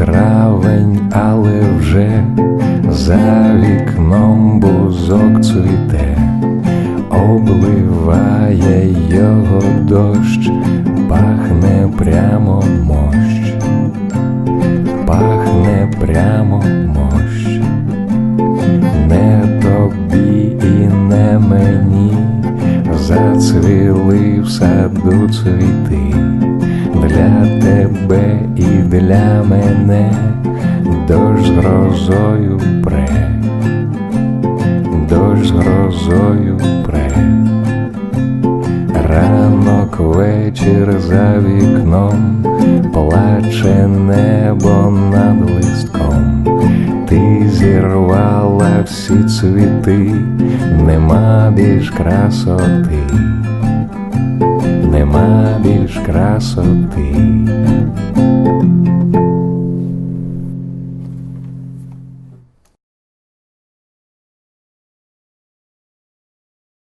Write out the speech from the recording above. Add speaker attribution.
Speaker 1: травень, але вже за вікном бузок цвіте, обливає його дощ, пахне прямо мощ, пахне прямо мощ, не тобі і не мені зацвіли в саду цвіти для тебе і для мене дощ з грозою пре, дощ з грозою пре, ранок вечір за вікном, плаче небо над листком, ти зірвала всі цвіти, нема більш красоти красоты.